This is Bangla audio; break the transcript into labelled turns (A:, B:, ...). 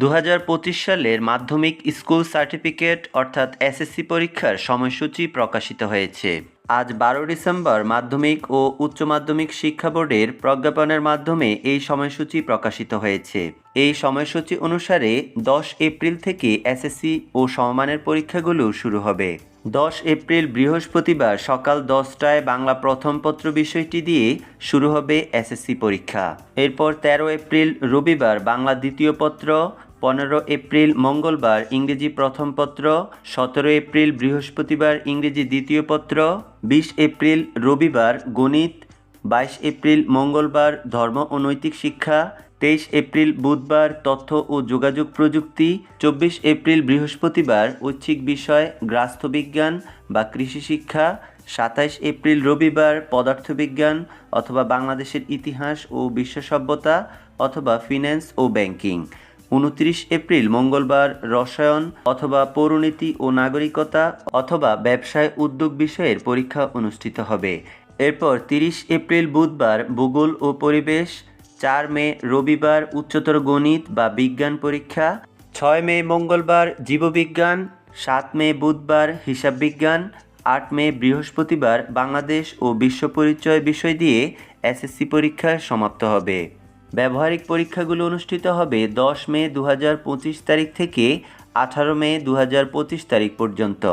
A: দু হাজার পঁচিশ সালের মাধ্যমিক স্কুল সার্টিফিকেট, অর্থাৎ এসএসসি পরীক্ষার সময়সূচি প্রকাশিত হয়েছে। আজ বারো ডিসেম্বর মাধ্যমিক ও উচ্চ মাধ্যমিক শিক্ষা বোর্ডের প্রজ্ঞাপনের মাধ্যমে এই সময়সূচি প্রকাশিত হয়েছে। এই সময়সূচি অনুসারে দশ এপ্রিল থেকে এসএসসি ও সমমানের পরীক্ষাগুলো শুরু হবে। দশ এপ্রিল বৃহস্পতিবার সকাল দশটায় বাংলা প্রথম পত্র বিষয়টি দিয়ে শুরু হবে এসএসসি পরীক্ষা। এরপর তেরো এপ্রিল রবিবার বাংলা দ্বিতীয় পত্র পনেরো এপ্রিল মঙ্গলবার ইংরেজি প্রথম পত্র, সতেরো এপ্রিল বৃহস্পতিবার ইংরেজি দ্বিতীয় পত্র, বিশ এপ্রিল রবিবার গণিত, বাইশ এপ্রিল মঙ্গলবার ধর্ম ও নৈতিক শিক্ষা, তেইশ এপ্রিল বুধবার তথ্য ও যোগাযোগ প্রযুক্তি, চব্বিশ এপ্রিল বৃহস্পতিবার ঐচ্ছিক বিষয় গ্রাস্থবিজ্ঞান বা কৃষি শিক্ষা, সাতাইশ এপ্রিল রবিবার পদার্থবিজ্ঞান অথবা বাংলাদেশের ইতিহাস ও বিশ্ব সভ্যতা অথবা ফিন্যান্স ও ব্যাংকিং। উনত্রিশ এপ্রিল মঙ্গলবার রসায়ন অথবা পৌরনীতি ও নাগরিকতা অথবা ব্যবসায় উদ্যোগ বিষয়ের পরীক্ষা অনুষ্ঠিত হবে। এরপর তিরিশ এপ্রিল বুধবার ভূগোল ও পরিবেশ, চার মে রবিবার উচ্চতর গণিত বা বিজ্ঞান পরীক্ষা, ছয় মে মঙ্গলবার জীববিজ্ঞান, সাত মে বুধবার হিসাব বিজ্ঞান আট মে বৃহস্পতিবার বাংলাদেশ ও বিশ্ব পরিচয় বিষয় দিয়ে এসএসসি পরীক্ষা সমাপ্ত হবে। ব্যবহারিক পরীক্ষাগুলো অনুষ্ঠিত হবে দশ মে দু হাজার পঁচিশ তারিখ থেকে আঠারো মে দু হাজার পঁচিশ তারিখ পর্যন্ত।